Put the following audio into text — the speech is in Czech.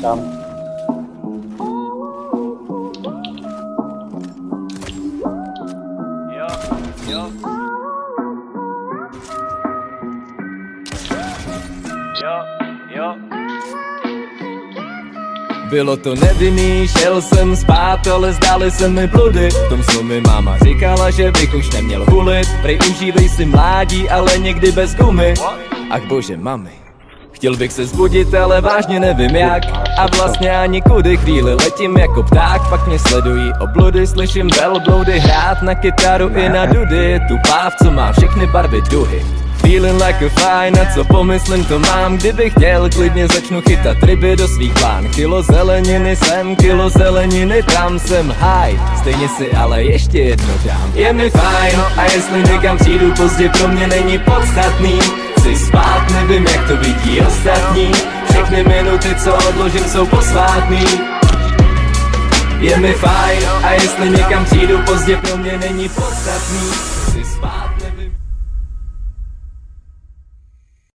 Tam. Jo, jo. Jo, jo. Bylo to nevinný, šel jsem spát, ale zdály se mi bludy V tom snu mi máma říkala, že bych už neměl hulit Prej užívej si mládí, ale někdy bez gumy Ach bože, mami Chtěl bych se zbudit, ale vážně nevím jak. A vlastně ani kudy chvíli letím jako pták. Pak mě sledují obludy, slyším velbloudy Hrát na kytaru i na dudy. Tu páv, co má všechny barvy duhy. Feeling like a fine, a co pomyslím to mám. Kdybych chtěl, klidně začnu chytat ryby do svých plán. Kilo zeleniny sem, kilo zeleniny tam. Jsem high Stejně si ale ještě jedno dám. Je mi fajn, no a jestli někam přijdu pozdě pro mě není podstatný. Chci spát, to vidí ostatní. Všechny minuty, co odložím, jsou posvátný. Je mi fajn, a jestli někam přijdu pozdě pro mě není podstatný